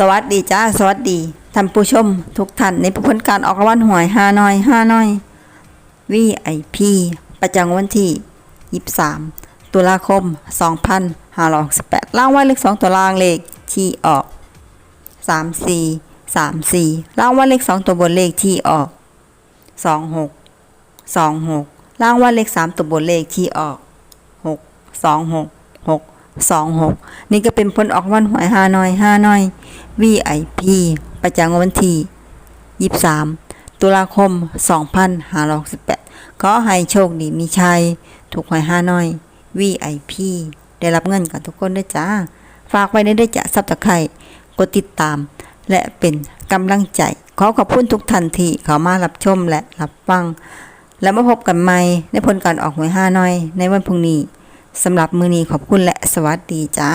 สวัสดีจ้าสวัสดีท่านผู้ชม ทุกท่านในผลการออกรางวัลหวยห้าน้อยห้าน้อย VIP ประจำวันที่ 23 ตุลาคม 2568รางวัลเลข2ตัวรางเลขที่ออก 34 34รางวัลเลข2ตัวบนเลขที่ออก 26 26รางวัลเลข3ตัวบนเลขที่ออก 6 26 6 26 นี่ก็เป็นผลออกวันหวยห้าน้อยห้าน้อย VIP ประจำวันที่23 ตุลาคม 2568ขอให้โชคดีมีชัย ถูกหวยห้าน้อย VIP ได้รับเงินกันทุกคนด้วยจ้า ฝากไว้ในได้จะซับตะไคร่กดติดตาม และเป็นกำลังใจ ขอขอบคุณทุกท่านทีเข้ามารับชมและรับฟัง แล้วมาพบกันใหม่ในผลการออกหวยห้าน้อย ในวันพรุ่งนี้ สำหรับมือนี้ขอบคุณและสวัสดีจ้า